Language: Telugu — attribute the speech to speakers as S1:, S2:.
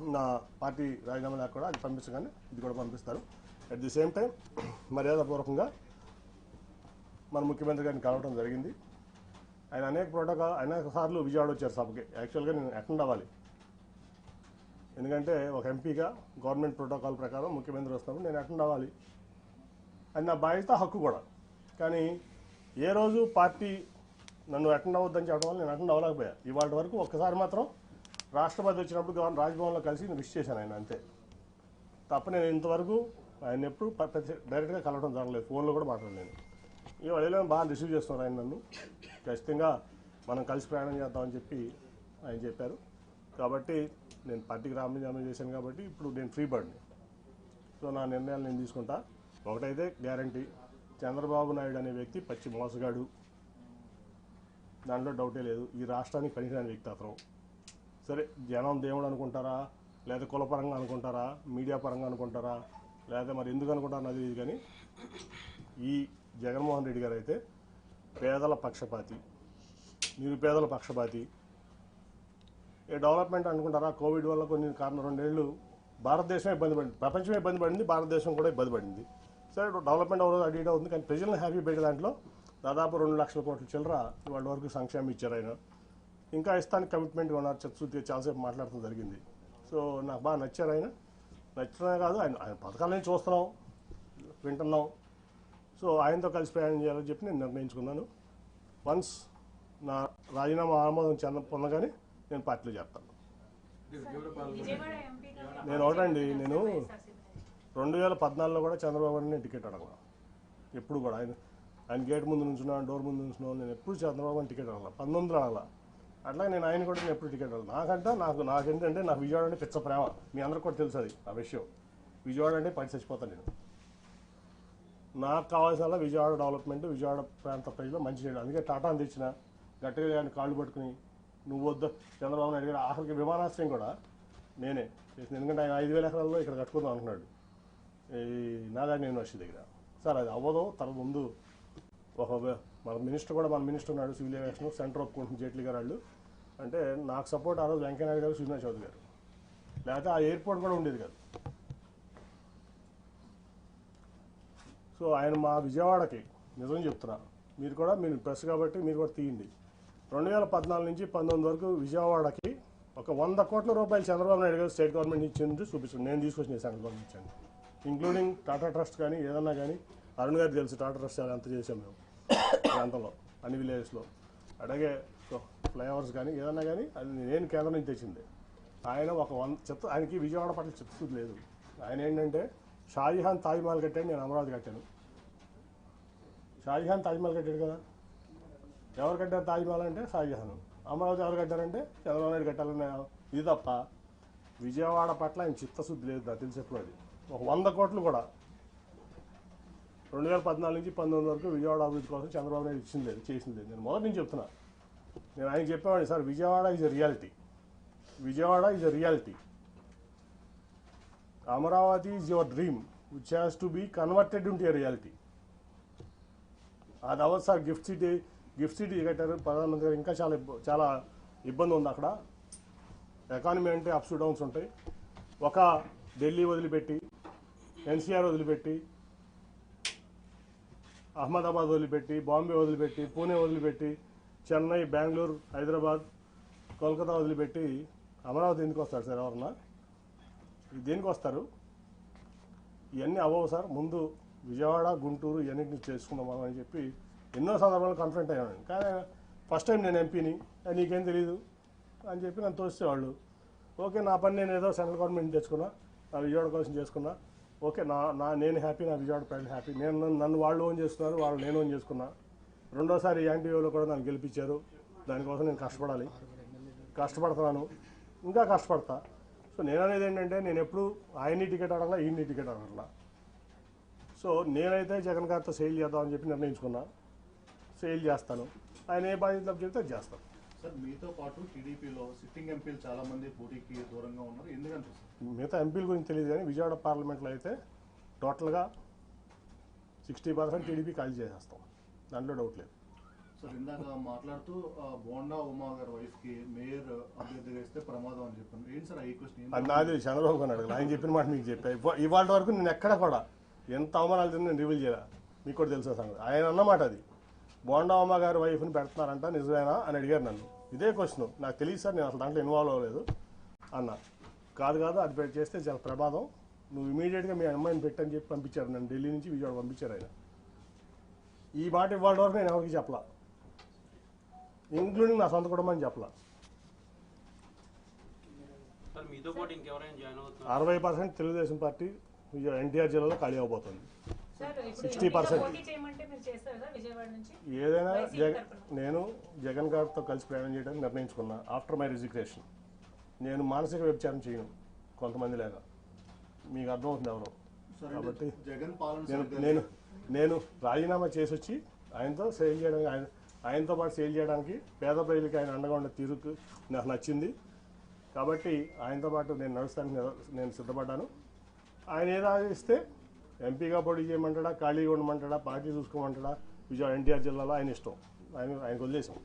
S1: నా పార్టీ రాజీనామా లేక కూడా అది పంపించగానే ఇది కూడా పంపిస్తారు. అట్ ది సేమ్ టైం మర్యాదపూర్వకంగా మన ముఖ్యమంత్రి గారిని కలవడం జరిగింది. ఆయన అనేక ప్రోటోకాల్ అనేక సార్లు విజయవాడ వచ్చారు సభకి. యాక్చువల్గా నేను అటెండ్ అవ్వాలి. ఎందుకంటే ఒక ఎంపీగా గవర్నమెంట్ ప్రోటోకాల్ ప్రకారం ముఖ్యమంత్రి వస్తున్నప్పుడు నేను అటెండ్ అవ్వాలి. అది నా బాధ్యత హక్కు కూడా. కానీ ఏ రోజు పార్టీ నన్ను అటెండ్ అవ్వద్దని చెప్పడం వల్ల నేను అటెండ్ అవ్వలేకపోయా. ఇవాళ వరకు ఒక్కసారి మాత్రం రాష్ట్రపతి వచ్చినప్పుడు గవర్నర్ రాజ్భవన్లో కలిసి నేను విష్ చేశాను ఆయన అంతే. తప్ప నేను ఇంతవరకు ఆయన ఎప్పుడు ప- డైరెక్ట్గా కలవడం జరగలేదు. ఫోన్లో కూడా మాట్లాడలేను ఈ వాళ్ళు బాగా రిసీవ్ చేస్తున్నారు ఆయన నన్ను. ఖచ్చితంగా మనం కలిసి ప్రయాణం చేద్దామని చెప్పి ఆయన చెప్పారు. కాబట్టి నేను పార్టీకి రామజామం చేశాను కాబట్టి ఇప్పుడు నేను ఫ్రీ బర్డ్ని సో నా నిర్ణయాలు నేను తీసుకుంటా. ఒకటైతే గ్యారంటీ. చంద్రబాబు నాయుడు అనే వ్యక్తి పచ్చి మోసగాడు. దాంట్లో డౌటే లేదు. ఈ రాష్ట్రానికి పనికిరాని వ్యక్తి అతను. సరే జనం దేవుడు అనుకుంటారా? లేదా కులపరంగా అనుకుంటారా? మీడియా పరంగా అనుకుంటారా? లేదా మరి ఎందుకు అనుకుంటారా నాకు తెలియదు కానీ ఈ జగన్మోహన్ రెడ్డి గారు అయితే పేదల పక్షపాతి నిరుపేదల పక్షపాతి. ఏ డెవలప్మెంట్ అనుకుంటారా? కోవిడ్ వల్ల కొన్ని కారణం రెండేళ్ళు భారతదేశం ఇబ్బంది పడింది. ప్రపంచమే ఇబ్బంది పడింది భారతదేశం కూడా ఇబ్బంది పడింది. సరే డెవలప్మెంట్ అవ్వదు అటు ఇటు కానీ ప్రజలను హ్యాపీ పెట్టే దాంట్లో దాదాపు రెండు లక్షల కోట్ల చిల్లర వాళ్ళ వరకు సంక్షేమం ఇచ్చారు ఆయన. ఇంకా ఇస్తానికి కమిట్మెంట్ ఉన్నారు చచ్చుతి చాలాసేపు మాట్లాడటం జరిగింది. సో నాకు బాగా నచ్చారు ఆయన. నచ్చినా కాదు ఆయన ఆయన పథకాలని చూస్తున్నాం వింటున్నాం. సో ఆయనతో కలిసి ప్రయాణం చేయాలని చెప్పి నేను నిర్ణయించుకున్నాను. వన్స్ నా రాజీనామా ఆమోదం చెంద పొందగానే నేను పార్టీలో చేస్తాను. నేను ఒకటండి నేను రెండు వేల పద్నాలుగులో కూడా చంద్రబాబు నేను టికెట్ అడగను. ఎప్పుడు కూడా ఆయన ఆయన గేట్ ముందు నుంచున్నా డోర్ ముందు నుంచున్నా నేను ఎప్పుడు చంద్రబాబు టికెట్ అడగల పంతొమ్మిది అడగల అట్లా నేను ఆయన కూడా నేను ఎప్పుడు టికెట్ అడగల నాకంటే నాకు నాకేంటంటే నాకు విజయవాడ అంటే పిచ్చ ప్రేమ. మీ అందరికి కూడా తెలుసు అది ఆ విషయం. విజయవాడ అంటే పడి చచ్చిపోతాను నేను. నాకు కావాల్సిన విజయవాడ డెవలప్మెంట్ విజయవాడ ప్రాంత ప్రజలు మంచి చేయడం. అందుకే టాటాని తెచ్చిన గట్టిగా ఆయన కాళ్ళు పట్టుకుని నువ్వు వద్దు చంద్రబాబు నాయుడు గారు ఆఖరికి విమానాశ్రయం కూడా నేనే చేసిన ఎందుకంటే ఆయన ఐదు వేల ఎకరాల్లో ఇక్కడ కట్టుకుందాం అంటున్నాడు ఈ నాగార్జున యూనివర్సిటీ దగ్గర. సార్ అది అవ్వదు తన ముందు ఒక మన మినిస్టర్ కూడా మన మినిస్టర్ ఉన్నాడు సివిల్ ఏవియేషన్ సెంటర్ ఒప్పుకుంటుంది జైట్లీ గారు వాళ్ళు. అంటే నాకు సపోర్ట్ ఆ రోజు వెంకయ్యనాయుడు గారు సుజనా చౌదరి గారు. లేకపోతే ఆ ఎయిర్పోర్ట్ కూడా ఉండేది కాదు. సో ఆయన మా విజయవాడకి నిజం చెప్తున్నా. మీరు కూడా మీరు ప్రెస్ కాబట్టి మీరు కూడా తీయండి. రెండు వేల పద్నాలుగు నుంచి పంతొమ్మిది వరకు విజయవాడకి ఒక వంద కోట్ల రూపాయలు చంద్రబాబు నాయుడు గారు స్టేట్ గవర్నమెంట్ ఇచ్చింది చూపిస్తుంది. నేను తీసుకొచ్చిన సెంట్రల్ గవర్నమెంట్ ఇచ్చాను. ఇంక్లూడింగ్ టాటా ట్రస్ట్ కానీ ఏదన్నా కానీ అరుణ్ గారు తెలుసు టాటా ట్రస్ట్ ఎంత చేసాం మేము. ప్రాంతంలో అన్ని విలేజెస్లో. అలాగే ఫ్లైఓవర్స్ కానీ ఏదన్నా కానీ అది నేను కేంద్రం నుంచి తెచ్చింది. ఆయన ఒక వంద చెత్త ఆయనకి విజయవాడ పట్ల చిత్తశుద్ధి లేదు. ఆయన ఏంటంటే షాజహాన్ తాజ్మహల్ కట్టాడు నేను అమరావతి కట్టాను. షాజహాన్ తాజ్మహల్ కట్టాడు కదా. ఎవరు కట్టారు తాజ్మహల్ అంటే షాజహాన్. అమరావతి ఎవరు కట్టారంటే చంద్రబాబు నాయుడు కట్టాలనే ఇది తప్ప విజయవాడ పట్ల ఆయన చిత్తశుద్ధి లేదు నాకు తెలిసి ఎప్పుడు అది. ఒక వంద కోట్లు కూడా రెండు వేల పద్నాలుగు నుంచి పంతొమ్మిది వరకు విజయవాడ అభివృద్ధి కోసం చంద్రబాబు నాయుడు ఇచ్చింది లేదు చేసింది లేదు. నేను మొదటి నుంచి చెప్తున్నా. నేను ఆయనకి చెప్పేవాడిని sir Vijayawada is reality Vijayawada is a reality Amaravati is your dream which has to be converted into a reality అది అవ్వదు sir gift city gift city కట్టారు. ప్రధానమంత్రి గారు ఇంకా చాలా చాలా ఇబ్బంది ఉంది అక్కడ. ఎకానమీ అంటే అప్స్ డౌన్స్ ఉంటాయి. ఒక ఢిల్లీ వదిలిపెట్టి ఎన్సీఆర్ వదిలిపెట్టి అహ్మదాబాద్ వదిలిపెట్టి బాంబే వదిలిపెట్టి పూణే వదిలిపెట్టి చెన్నై బెంగళూరు హైదరాబాద్ కోల్కతా వదిలిపెట్టి అమరావతి ఎందుకు వస్తారు సార్ ఎవరన్నా? దేనికి వస్తారు? ఇవన్నీ అవ్వవు సార్. ముందు విజయవాడ గుంటూరు ఇవన్నింటిని చేసుకుందాం మనం అని చెప్పి ఎన్నో సందర్భాలు కన్ఫ్రంట్ అయ్యాను కానీ ఫస్ట్ టైం నేను ఎంపీని నీకేం తెలియదు అని చెప్పి నన్ను తోసేవాళ్ళు. ఓకే నా పని నేను ఏదో సెంట్రల్ గవర్నమెంట్ తెచ్చుకున్నా నా విజయవాడ కోసం చేసుకున్నా. ఓకే నా నా నేను హ్యాపీ నా విజయవాడ ప్రజలు హ్యాపీ నేను నన్ను- నన్ను వాళ్ళు ఓన్ చేస్తున్నారు వాళ్ళు నేను ఓన్ చేసుకున్నా. రెండోసారి యాంటీవీలో కూడా నన్ను గెలిపించారు. దానికోసం నేను కష్టపడాలి. కష్టపడుతున్నాను. ఇంకా కష్టపడతా. సో నేను అనేది ఏంటంటే నేను ఎప్పుడు ఆయన్ని టికెట్ అడగలా ఈయన్ని టికెట్ అడగలా. సో నేనైతే జగన్ గారితో సేల్ చేద్దామని చెప్పి నిర్ణయించుకున్నా. సేల్ చేస్తాను. ఆయన ఏ బాధ్యతలు చెప్తే అది చేస్తాను.
S2: సార్ మీతో పాటు టీడీపీలో సిట్టింగ్ ఎంపీలు చాలా మంది పోటీకి దూరంగా ఉన్నారు. ఎందుకంటే
S1: మిగతా ఎంపీల గురించి తెలియదు కానీ విజయవాడ పార్లమెంట్లో అయితే టోటల్గా సిక్స్టీ పర్సెంట్ టీడీపీ ఖాళీ చేసేస్తాం. దాంట్లో డౌట్ లేదు.
S2: సార్ ఇందాక మాట్లాడుతూ బోండా ఉమా గారి వైఫ్కి మేయర్ అభ్యర్థిగా ఇస్తే ప్రమాదం అని చెప్పాను. ఏంటి సార్ ఈ క్వశ్చన్?
S1: అది నాది చంద్రబాబు అని అడగదు ఆయన చెప్పిన మాట మీకు చెప్పా. ఇవాళ వరకు నేను ఎక్కడ కూడా ఎంత అవమానాలు తిన్నా నేను రివీల్ చేయాలి. మీకు కూడా తెలిసిన సంగతి. ఆయన అన్నమాట అది. బోండామ్మ గారి వైఫ్ని పెడుతున్నారంట నిజమేనా అని అడిగారు నన్ను. ఇదే క్వశ్చన్. నాకు తెలియదు సార్ నేను అసలు దాంట్లో ఇన్వాల్వ్ అవ్వలేదు అన్న. కాదు కాదు అది చేస్తే చాలా ప్రమాదం. నువ్వు ఇమీడియట్గా మీ అమ్మాయిని పెట్టని చెప్పి పంపించారు. నన్ను ఢిల్లీ నుంచి విజయవాడ పంపించారు ఆయన. ఈ మాట ఇవాళ వరకు నేను ఎవరికి చెప్పలా. ఇంక్లూడింగ్ నా సొంత కుటుంబాన్ని చెప్పలా. అరవై పర్సెంట్ తెలుగుదేశం పార్టీ ఎన్టీఆర్ జిల్లాలో ఖాళీ అవబోతుంది.
S3: సార్ ఇప్పుడు
S1: 60%
S3: ఎంపీగా పోటీ చేయమంటే మీరు చేస్తారు కదా విజయవాడ నుంచి?
S1: ఏదైనా. నేను జగన్ గారితో కలిసి ప్రయాణం చేయడానికి నిర్ణయించుకున్నా. ఆఫ్టర్ మై రిజిగ్రేషన్ నేను మానసిక వ్యభిచారం చేయను. కొంతమంది లేక. మీకు అర్థమవుతుంది ఎవరు. కాబట్టి నేను నేను రాజీనామా చేసి వచ్చి ఆయనతో సేల్ చేయడానికి ఆయన ఆయనతో పాటు సేల్ చేయడానికి పేద ప్రజలకి ఆయన అండగా ఉండే తీరుకు నాకు నచ్చింది. కాబట్టి ఆయనతో పాటు నేను నడుస్తానికి నేను సిద్ధపడ్డాను. ఆయన ఏదో ఇస్తే ఎంపీగా పోటీ చేయమంటాడా ఖాళీగా ఉండమంటాడా పార్టీ చూసుకోమంటాడా విజయవాడ ఎన్టీఆర్ జిల్లాలో ఆయన ఇష్టం. ఆయన ఆయనకు వదిలేసాం